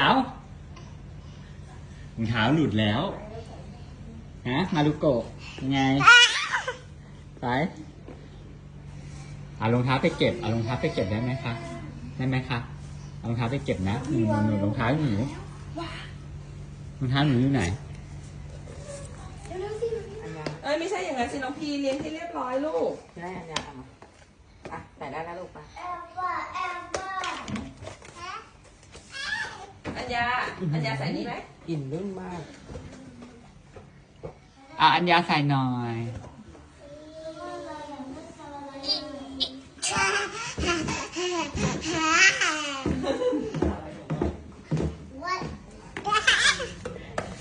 เอ้ารองเท้าหลุดแล้วฮะมารุโกะยังไงไปเอารองเท้าไปเก็บเอารองเท้าไปเก็บได้ไหมคะได้ไหมคะเอารองเท้าไปเก็บนะหนูหนูหนูรองเท้าหนูรองเท้าหนูอยู่ไหนอัญญาเอ้ยไม่ใช่อย่างนั้นสิน้องพีเลี้ยงให้เรียบร้อยลูกได้อัญญาเอามาอะใส่ได้แล้วลูกไปอั ญญาอัญญาใส่นี่ไหมกลิ่นรุ่นมากอะอัญญาใส่หน่อย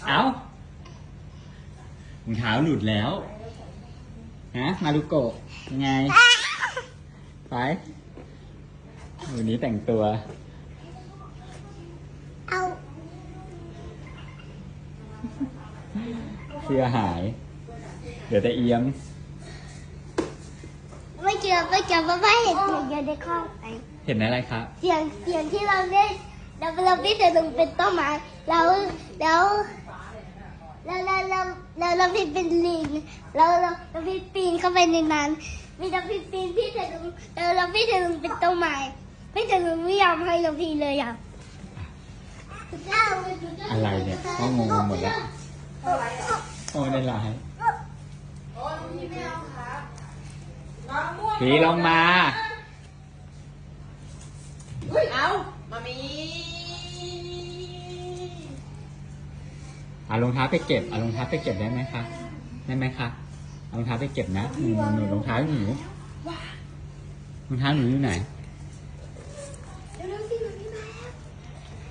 เอ้ารองเท้าหลุดแล้วฮะมารุโกะยังไง ไปวันนี้แต่งตัว เสื้อหาย เดี๋ยวแต่เอียม ไม่เจอไม่เจอเพราะว่าเห็นเสียงอยู่ในห้องไอเห็นอะไรครับ เสียงเสียงที่เราเล่นเราเราไม่แต่ลงเป็นต้นไม้แล้วแล้วแล้วแล้วแล้วแล้วเราพี่เป็นลิงแล้วเราเราพี่ปีนเข้าไปในนั้นมีเราพี่ปีนพี่แต่ลงแล้วเราพี่แต่ลงเป็นต้นไม้พี่แต่ลงไม่ยอมให้เราพี่เลยอะ อะไรเนี่ยก็งงไปหมดแล้วโอ้ในไลน์พีลงมาเอามามีเอารองเท้าไปเก็บเอารองเท้าไปเก็บได้ไหมคะได้ไหมคะเอารองเท้าไปเก็บนะหนูหนูหนูรองเท้าหนูรองเท้าหนูอยู่ไหน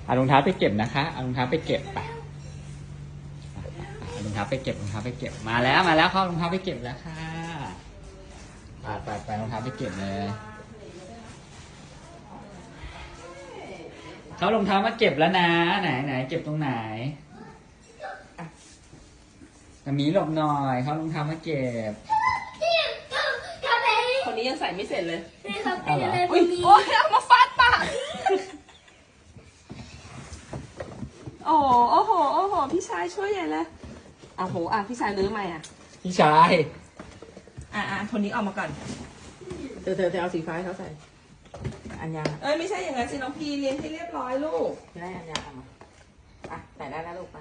เอารองเท้าไปเก็บนะคะเอารองเท้าไปเก็บไปเอารองเท้าไปเก็บรองเท้าไปเก็บมาแล้วมาแล้วเขาเอารองเท้าไปเก็บแล้วค่ะไปไปไปรองเท้าไปเก็บเลยเขารองเท้ามาเก็บแล้วนะไหนไหนเก็บตรงไหนอะมีหลบหน่อยเขารองเท้ามาเก็บคนนี้ยังใส่ไม่เสร็จเลย เอาเหรอ อุ้ยโอ้ยเอามาฟาดปาก โอ้โหโอ้โหโอ้โหพี่ชายช่วยใหญ่เลยเอาโหอะพี่ชายรื้อใหม่อะพี่ชายอะอะคนนี้ออกมาก่อนเธอเธอเธอเอาสีฟ้าให้เขาใส่ อัญญาเอ้ยไม่ใช่อย่างนั้นสิน้องพีเลี้ยงให้เรียบร้อยลูกได้อัญญาเอามาอะใส่ได้แล้วลูกไป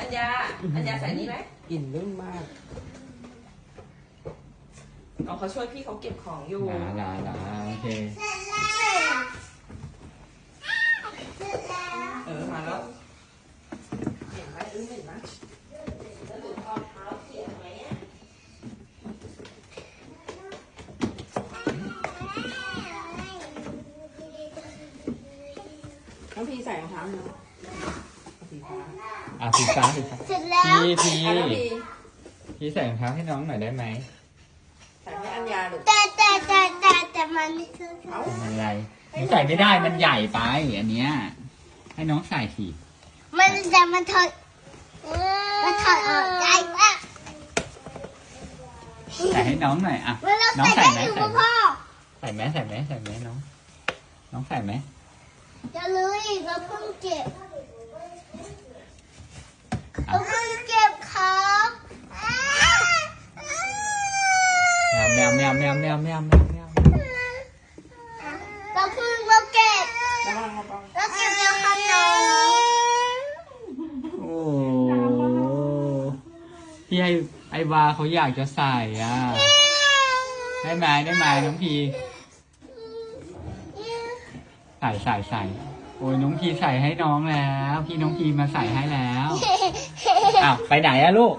อัญญาอัญญาใส่นี่ไหมกลิ่นรุ่นมากเอาเขาช่วยพี่เขาเก็บของอยู่ลาลาลาโอเคเออ มาแล้ว เห็นไหมอึ้งเห็นไหมน้องพีใส่รองเท้าให้น้องเอาสีฟ้าอะสีฟ้าสีฟ้าเสร็จแล้ว พี่พี่อะน้องพีพี่ใส่รองเท้าให้น้องหน่อยได้ไหมใส่ให้อัญญาลูกแต่แต่แต่แต่แต่มันไม่ใช่เอาทำอะไรหนูใส่ไม่ได้มันใหญ่ไปอันเนี้ยให้น้องใส่สิมันแต่มันถอดมันถอดออกได้ปะใส่ให้น้องหน่อยอะมันเราน้องใส่ใส่ได้ไหมอยู่ใส่ไหมพ่อ ใส่ไหมใส่ไหมใส่ไหมน้อง น้องใส่ไหม อย่าเลยเราเพิ่งเก็บเราเพิ่งเก็บครับแมวแมวแมวแมวแมวแมวแมวเราเพิ่งเราเก็บเราเก็บแมวครับน้องโอ้พี่ไอไอวาเขาอยากจะใส่อะได้ไหมได้ไหมน้องพี ใส่ใส่ใส่โอ้ยน้องพีใส่ให้น้องแล้ว พี่น้องพีมาใส่ให้แล้วอ้าวไปไหนอะลูก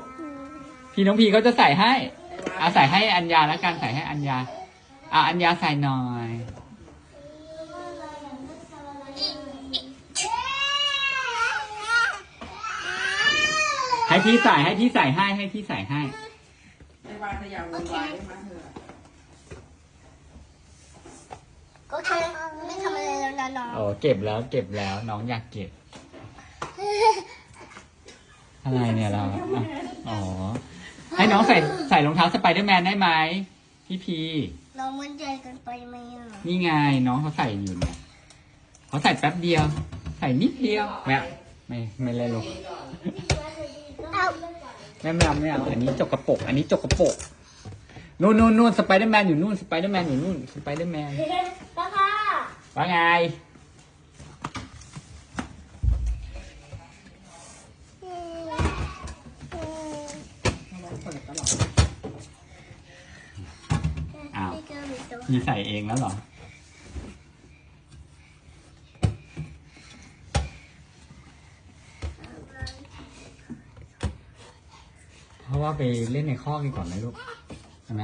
พี่น้องพีเขาจะใส่ให้อาใส่ให้อัญญาแล้วกันใส่ให้อัญญาอะอัญญาใส่หน่อยให้พี่ใส่ให้พี่ใส่ให้ให้พี่ใส่ให้ไอ้วานเธออย่าวุ่นวายได้ไหมเธอก็แค่ไม่ทำอะไรแล้ว นะน้องโอ้เก็บแล้วเก็บแล้วน้องอยากเก็บ อะไรเนี่ยเราอะอ๋อให้น้องใส่ใส่รองเท้าสไปเดอร์แมนได้ไหมพี่พี น้องมันใหญ่เกันไปไหมอะนี่ไงน้องเขาใส่อยู่เนี่ยเขาใส่แป๊บเดียว ใส่นิดเดียวแม่ไม่ไม่เลยลูกเอาไม่ไม่เอาไม่เอาอันนี้จกกระปรกอันนี้จกกระปรกนู่นนู่นนู่นสไปเดอร์แมนอยู่นู่นสไปเดอร์แมนอยู่นู่นสไปเดอร์แมนป้าค่ะ ว่าไง อ้าวมีใส่เองแล้วเหรอ เพราะว่าไปเล่นในคอกดีกว่าไหมลูก ใช่ไหม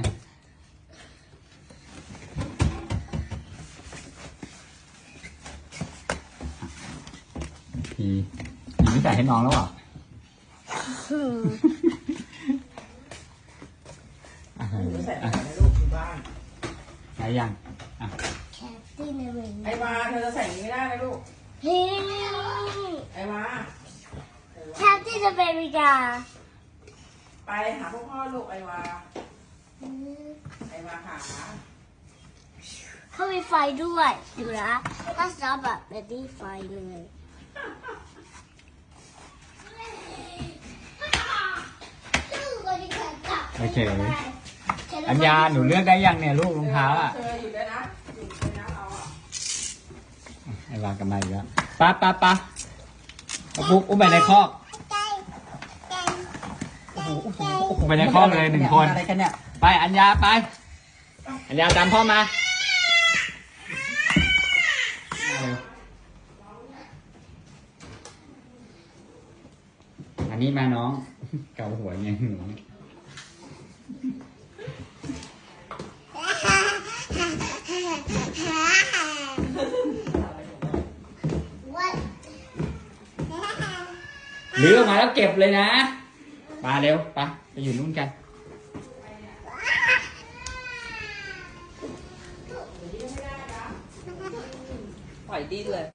พีพีไม่ใส่ให้น้องแล้วเหรออะใส่อะในลูกอยู่บ้านใส่ยังอะแคทตี้ในเวงไอ้วาเธอจะใส่อย่างนี้ไม่ได้นะลูกเฮ้ยไอ้วาแคทตี้ในเมริกาไปหาพ่อพ่อลูกไอ้วา ไอ้วาขาเขามีไฟด้วย ดูนะ ถ้าซอแบบแบบนี้ไฟเลย โอเค อัญญาหนูเลือกได้ยังเนี่ยลูกรองเท้าอะเธออยู่ได้นะอยู่ได้นะเราอะไอ้วางกันมาอีกแล้วป้าป้าป้าเอาปุ๊กอุ้มไปในคอกอุ้มไปในคอกเลยหนึ่งคนอะไรกันเนี่ยไปอัญญาไป อัญญาตามพ่อมาอันนี้มาน้อง เกาหัวไงหนู หรือออกมาแล้วเก็บเลยนะ มาเร็วไปไปอยู่นู่นกัน ปล่อยดิ้นเลย